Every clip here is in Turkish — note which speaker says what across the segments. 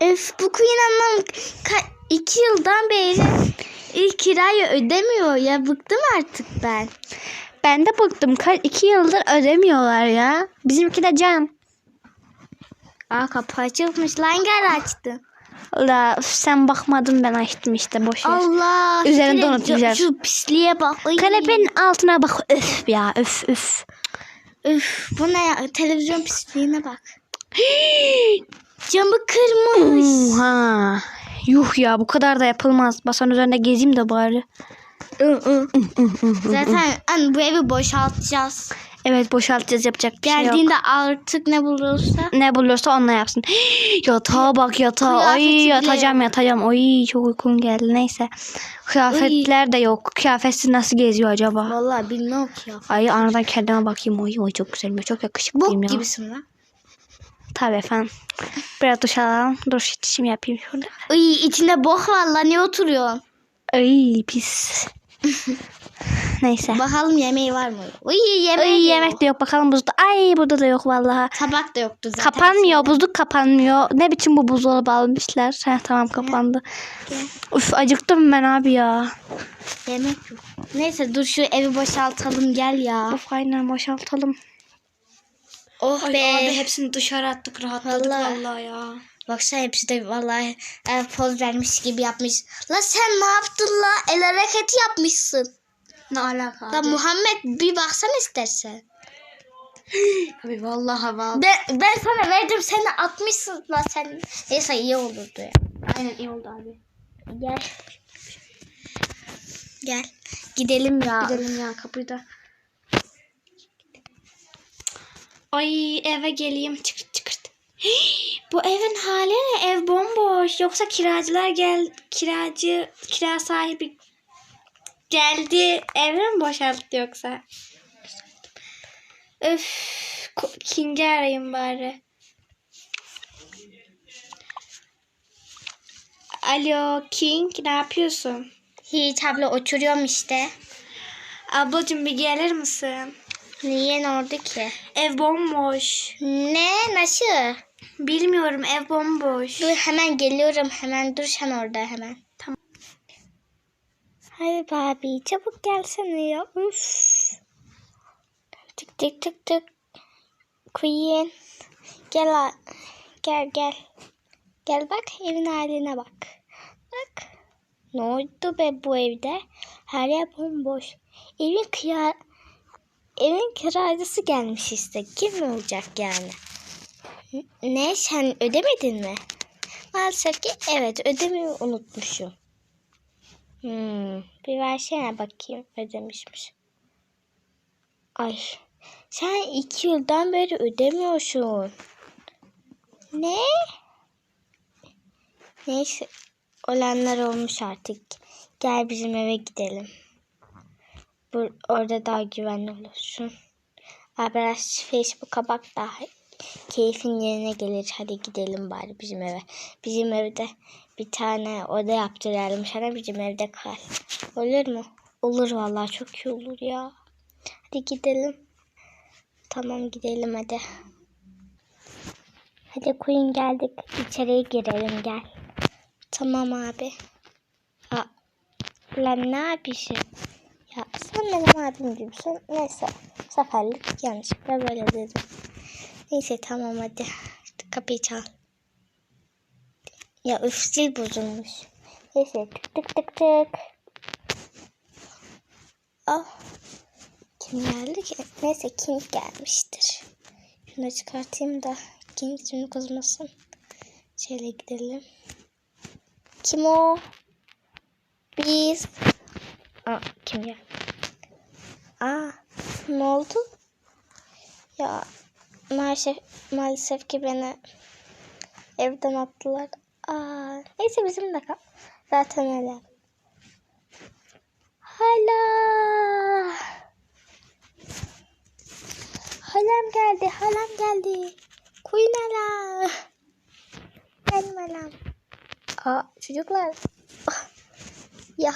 Speaker 1: Öf bu Queen iki yıldan beri ilk kirayı ödemiyor ya. Bıktım artık ben.
Speaker 2: Ben de bıktım. Ka- iki yıldır ödemiyorlar ya. Bizimki de can.
Speaker 1: Aa kapı açılmış. Lan gel açtı.
Speaker 2: La sen bakmadın ben açtım işte boş ver.
Speaker 1: Allah.
Speaker 2: Üzerinde
Speaker 1: şöyle
Speaker 2: unutmayacağız.
Speaker 1: Şu, pisliğe bak. Ay.
Speaker 2: Kanepenin altına bak. Öf ya öf öf.
Speaker 1: Üf bu ne ya? Televizyon pisliğine bak. Camı kırmış.
Speaker 2: Oha. Yuh ya bu kadar da yapılmaz. Basan üzerinde gezeyim de bari.
Speaker 1: Zaten an bu evi boşaltacağız.
Speaker 2: Evet boşaltacağız yapacak bir şey yok.
Speaker 1: Geldiğinde artık ne bulursa.
Speaker 2: Ne bulursa onunla yapsın. yatağa bak yatağa. Ay
Speaker 1: Kıyafeti bile
Speaker 2: yatacağım
Speaker 1: yok.
Speaker 2: yatacağım. Ay çok uykum geldi. Neyse. Kıyafetler de yok. Kıyafetsiz nasıl geziyor acaba?
Speaker 1: Vallahi bilmiyorum ki ya.
Speaker 2: Ay anadan kendime bakayım. Ay, ay çok güzelim. Çok yakışıklıyım
Speaker 1: Bok
Speaker 2: ya.
Speaker 1: gibisin lan.
Speaker 2: Tabii efendim. Biraz duş alalım. Duş içişim yapayım şurada.
Speaker 1: Ay içinde bok var lan niye oturuyorsun?
Speaker 2: Ay pis. Neyse.
Speaker 1: Bakalım yemeği var mı? Uy yemeği
Speaker 2: Ay
Speaker 1: de
Speaker 2: yemek
Speaker 1: yok.
Speaker 2: de yok. Bakalım buzda. Ay burada da yok vallahi.
Speaker 1: Tabak da yoktu zaten.
Speaker 2: Kapanmıyor. Buzluk kapanmıyor. Ne biçim bu buzdolabı almışlar? Ha, tamam kapandı. Uf acıktım ben abi ya.
Speaker 1: Yemek yok. Neyse dur şu evi boşaltalım gel ya.
Speaker 2: Of aynen boşaltalım.
Speaker 1: Oh be.
Speaker 2: hepsini dışarı attık
Speaker 1: rahatladık
Speaker 2: vallahi ya.
Speaker 1: Baksana hepsi de vallahi e, poz vermiş gibi yapmış. La sen ne yaptın la? El hareketi yapmışsın.
Speaker 2: Ne alaka?
Speaker 1: La Muhammed bir baksana istersen.
Speaker 2: Abi vallahi vallahi.
Speaker 1: Ben, ben sana verdim sen de atmışsın la sen. Neyse iyi olurdu ya.
Speaker 2: Aynen iyi oldu abi.
Speaker 1: Gel. Gel. Gidelim ya.
Speaker 2: Gidelim ya kapıyı da. Ay eve geleyim çıkırt çıkırt. Bu evin hali ne? Ev bomboş. Yoksa kiracılar gel kiracı kira sahibi geldi. Evi mi boşalttı yoksa? Öf. King'i arayayım bari. Alo King ne yapıyorsun?
Speaker 1: Hiç abla oturuyorum işte.
Speaker 2: Ablacığım bir gelir misin?
Speaker 1: Niye ne oldu ki?
Speaker 2: Ev bomboş.
Speaker 1: Ne? Nasıl?
Speaker 2: Bilmiyorum ev bomboş.
Speaker 1: Dur hemen geliyorum. Hemen dur sen orada hemen.
Speaker 2: Tamam.
Speaker 1: Hadi babi çabuk gelsene ya. Üf. Tık tık tık tık. Queen. Gel gel gel. Gel bak evin haline bak. Bak. Ne oldu be bu evde? Her yer bomboş. Evin kira evin kiracısı gelmiş işte. Kim olacak yani? Ne sen ödemedin mi? Maalesef ki evet ödemeyi unutmuşum. Hmm, bir versene bakayım ödemişmiş. Ay sen iki yıldan beri ödemiyorsun. Ne? Neyse olanlar olmuş artık. Gel bizim eve gidelim. Bu, orada daha güvenli olursun. Biraz Facebook'a bak da keyfin yerine gelir. Hadi gidelim bari bizim eve. Bizim evde bir tane oda yaptıralım sana bizim evde kal. Olur mu? Olur vallahi çok iyi olur ya. Hadi gidelim. Tamam gidelim hadi. Hadi Queen geldik. İçeriye girelim gel. Tamam abi. Aa, lan ne yapıyorsun? Ya sen benim abim gibisin. Neyse. Seferlik yanlışlıkla böyle dedim. Neyse tamam hadi. Kapıyı çal. Ya üf zil bozulmuş. Neyse tık tık tık tık. Ah. Kim geldi ki? Neyse kim gelmiştir. Şunu çıkartayım da kim şunu kızmasın. Şöyle gidelim. Kim o? Biz. Aa, kim ya? Aa, ne oldu? Ya maalesef, maalesef ki beni evden attılar. Aa, neyse bizim de kal. Zaten öyle. Hala. Halam geldi, halam geldi. Queen hala. Benim halam. Aa, çocuklar. Ah, Ya.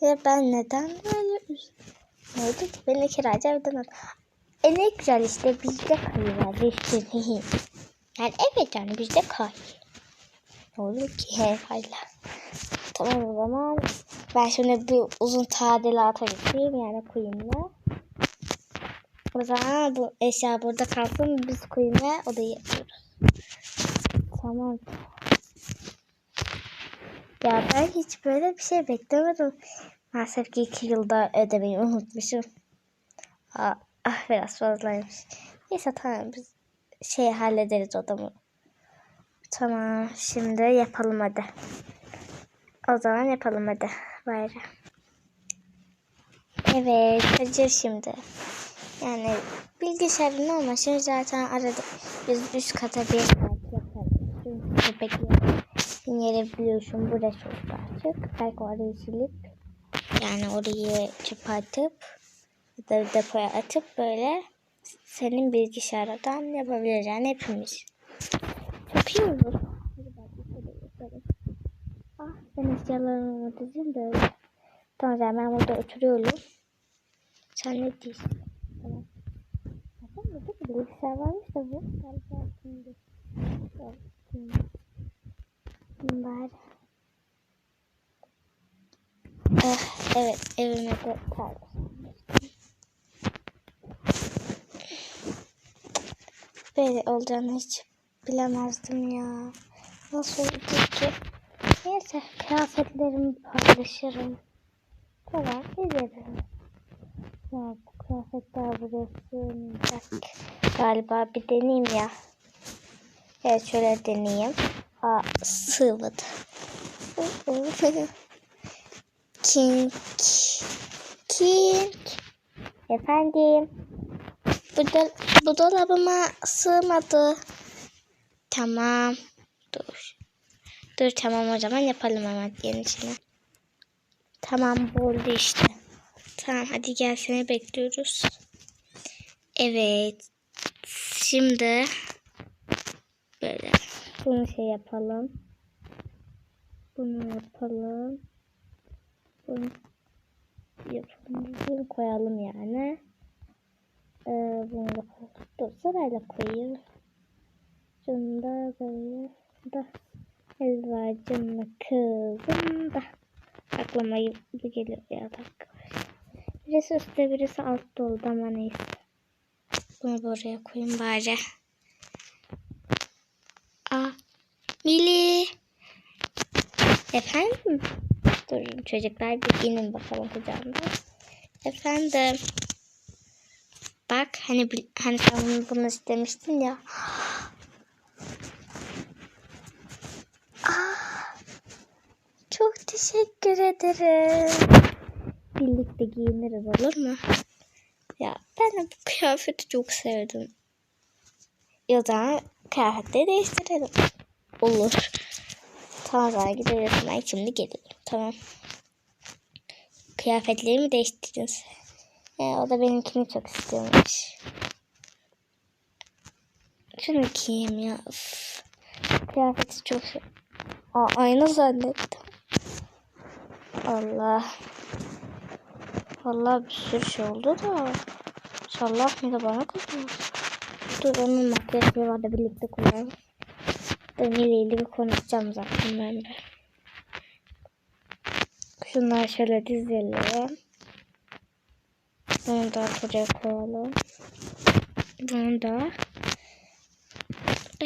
Speaker 1: Ya ben neden böyle Ne oldu ki? Beni kiracı evden at. E ne güzel işte bizde kalıyorlar. Yani evet yani bizde kal. Ne olur ki herhalde. Tamam o zaman. Ben şimdi bir uzun tadilata gideyim yani Queen'le. O zaman bu eşya burada kalsın. Biz Queen'le odayı yapıyoruz. Tamam. Ya ben hiç böyle bir şey beklemedim. Maalesef ki iki yılda ödemeyi unutmuşum. Aa, ah biraz fazlaymış. Neyse tamam biz şey hallederiz odamı. Tamam şimdi yapalım hadi. O zaman yapalım hadi. Bayram. Evet Hacer şimdi. Yani bilgisayarın olmasın zaten arada biz üst kata bir yaparız. Çünkü köpeklerin yeri biliyorsun burası oldu artık. Belki orayı silip yani orayı çöpe atıp ya da depoya atıp böyle senin bilgisayardan yapabiliriz yani hepimiz. Çok iyi olur. Yapalım. Ah ben eşyalarımı dizeyim de öyle. Tamam o zaman ben burada oturuyorum. Sen ne diyorsun? Tamam. Zaten burada bilgisayar varmış da bu. Galiba şimdi. Yok, şimdi. Bari. Ah, evet evime tarla. Böyle olacağını hiç bilemezdim ya. Nasıl oldu ki? Neyse kıyafetlerimi paylaşırım. Tamam giderim. Ya bu kıyafetler buraya sığmayacak. Galiba bir deneyeyim ya. Evet şöyle deneyeyim. Aa sığmadı. King. King. Efendim. Bu, do bu dolabıma sığmadı. Tamam. Dur. Dur tamam o zaman yapalım hemen yenisini. Tamam bu oldu işte. Tamam hadi gel seni bekliyoruz. Evet. Şimdi böyle bunu şey yapalım. Bunu yapalım. Bunu yapalım. Bunu koyalım yani. Ee, bunu da. Dur sırayla koyayım. Şunu da böyle da Elvacımla kızım da aklıma bu geliyor ya dakika. Birisi üstte birisi altta oldu ama neyse. Bunu buraya koyayım bari. Aa, Mili. Efendim? Durun çocuklar bir inin bakalım kucağımda. Efendim. Bak hani hani sen bunu, bunu istemiştin ya. Aa, çok teşekkür ederim. Birlikte giyiniriz olur mu? Ya ben bu kıyafeti çok sevdim. O zaman kıyafetleri değiştirelim. Olur. Tamam o zaman gidelim. Ben şimdi gelirim. Tamam. Kıyafetlerimi değiştirdiniz. Ee, o da benimkini çok istiyormuş. Şunu giyeyim ya. Üf. Kıyafeti çok şey. Aa, ayna zannettim. Allah. Vallahi bir sürü şey oldu da. İnşallah bir de bana kızmaz. Dur onun makyajı var da birlikte kullanalım. Daniel ile bir konuşacağım zaten ben de. Şunları şöyle dizelim. Bunu da buraya koyalım. Bunu da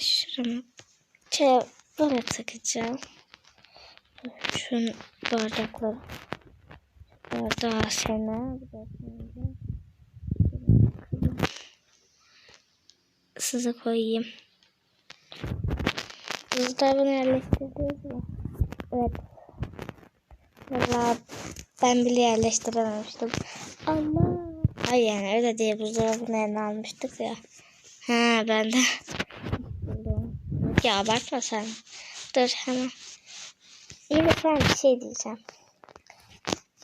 Speaker 1: şurama şey böyle takacağım. Şunu bardakları bardağı sana size koyayım. Buzdolabını yerleştirdiniz mi? Evet. Valla ben bile yerleştirememiştim. Allah. Ay yani öyle diye buzdolabını eline almıştık ya. Ha ben de. ya abartma sen. Dur hemen. Yine sana bir şey diyeceğim.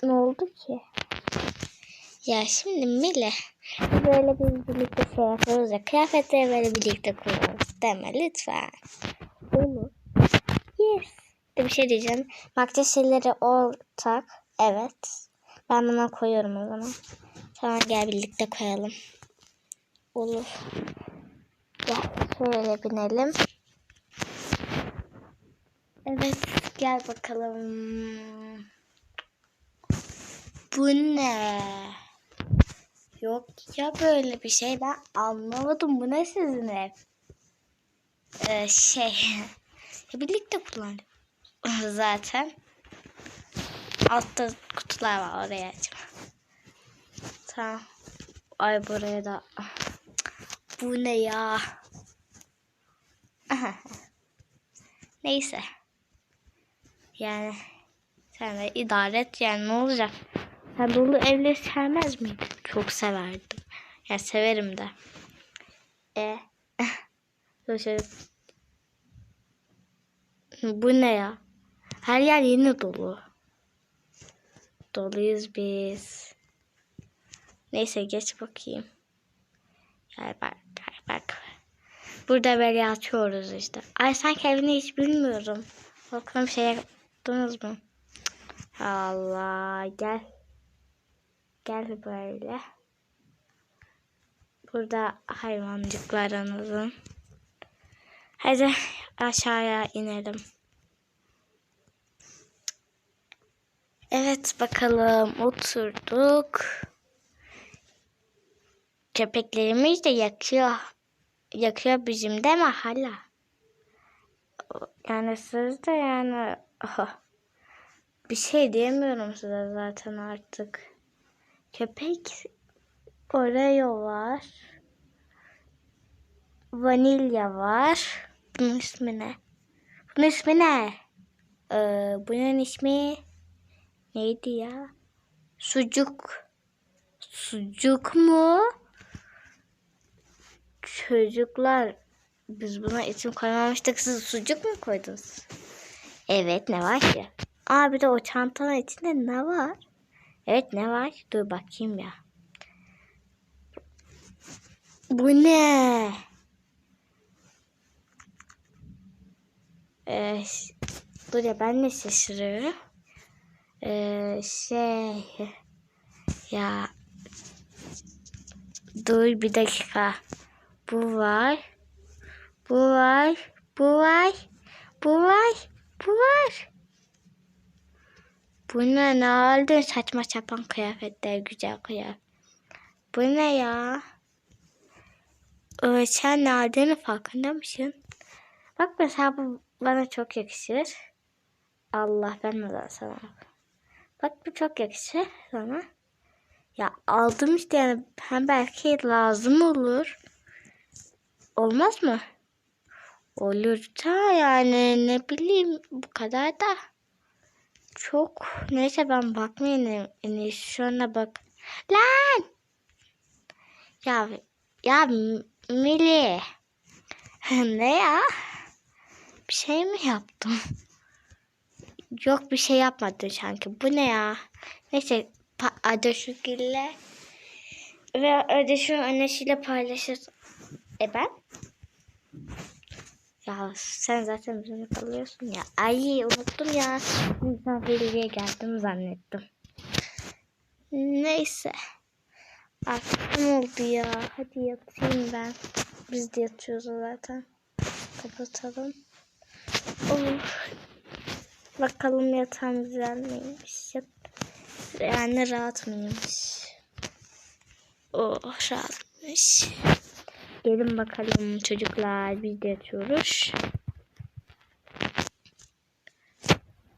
Speaker 1: Ne oldu ki? Ya şimdi Mile böyle biz birlikte şey yapıyoruz ya kıyafetleri böyle birlikte kullanırız deme lütfen. Olur. Yes. De bir şey diyeceğim. Makyaj şeyleri ortak. Evet. Ben buna koyuyorum o zaman. Tamam gel birlikte koyalım. Olur. Gel şöyle binelim. Evet gel bakalım. Bu ne? Yok ya böyle bir şey ben anlamadım. Bu ne sizin ev? Ee, şey birlikte kullandık zaten. Altta kutular var oraya açma. Tamam. Ay buraya da. Bu ne ya? Neyse. Yani sen de idare et yani ne olacak? Sen dolu evleri sevmez miydin? Çok severdim. Yani severim de. E. Şöyle. Bu ne ya? Her yer yine dolu. Doluyuz biz. Neyse geç bakayım. Gel bak gel bak. Burada böyle açıyoruz işte. Ay sanki evini hiç bilmiyorum. Bakalım şey yaptınız mı? Allah gel. Gel böyle. Burada hayvancıklarınızın. Hadi aşağıya inelim. Evet bakalım oturduk. Köpeklerimiz de yakıyor. Yakıyor bizim de mi hala? Yani siz de yani aha, bir şey diyemiyorum size zaten artık. Köpek Oreo var. Vanilya var. Bunun ismi ne? Bunun ismi ne? Ee, bunun ismi neydi ya? Sucuk. Sucuk mu? Çocuklar biz buna isim koymamıştık. Siz sucuk mu koydunuz? Evet ne var ki? Aa bir de o çantanın içinde ne var? Evet ne var? Dur bakayım ya. Bu ne? Ee, dur ya ben de şaşırıyorum. Ee, şey ya dur bir dakika. Bu var. Bu var. Bu var. Bu var. Bu var. Bu ne? Ne oldu? Saçma sapan kıyafetler. Güzel kıyafet. Bu ne ya? Ee, sen ne aldığını farkında mısın? Bak mesela bu bana çok yakışır. Allah ben de sana. Bak bu çok yakışır sana. Ya aldım işte yani hem belki lazım olur. Olmaz mı? Olur da yani ne bileyim bu kadar da. Çok neyse ben bakmayayım en iyisi şuna bak. Lan! Ya ya Mili. ne ya? Bir şey mi yaptım? Yok bir şey yapmadım sanki. Bu ne ya? Neyse Adaşugil'le ve Adaşu'nun annesiyle paylaşır. E ben? Ya sen zaten bizimle kalıyorsun ya. Ay unuttum ya. Misafirliğe geldim zannettim. Neyse. Ne oldu ya? Hadi yatayım ben. Biz de yatıyoruz zaten. Kapatalım. Of. Bakalım yatağım güzel miymiş? Yani rahat mıymış? Oh rahatmış. Gelin bakalım çocuklar biz de yatıyoruz.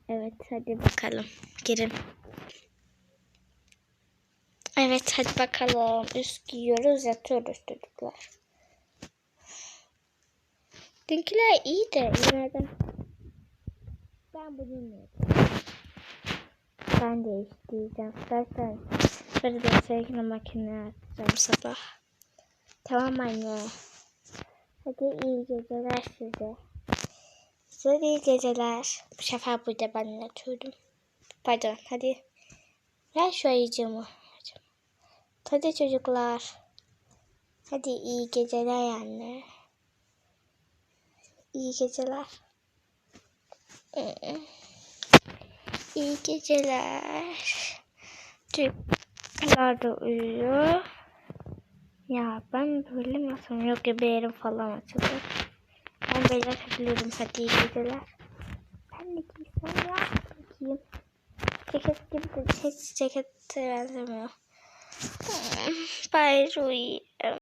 Speaker 1: Evet hadi bakalım. Girin. Evet hadi bakalım. Üst giyiyoruz yatıyoruz çocuklar. Dünküler iyi de yine de. Ben bugün yapayım. Ben de isteyeceğim. Zaten böyle de sevgili makine atacağım sabah. Tamam anne. Hadi iyi geceler size. Size iyi geceler. Bu sefer burada ben yatıyorum. Pardon hadi. Ver şu ayıcımı. Hadi çocuklar. Hadi iyi geceler anne. İyi geceler. İyi geceler. Çocuklar da uyuyor. Ya ben böyle nasıl yok ya bir yerim falan açılır. Ben böyle açabilirim. Hadi iyi geceler. Sen de giysen ya. Bakayım. Ceket gibi de hiç cekete benzemiyor. Bye Rui.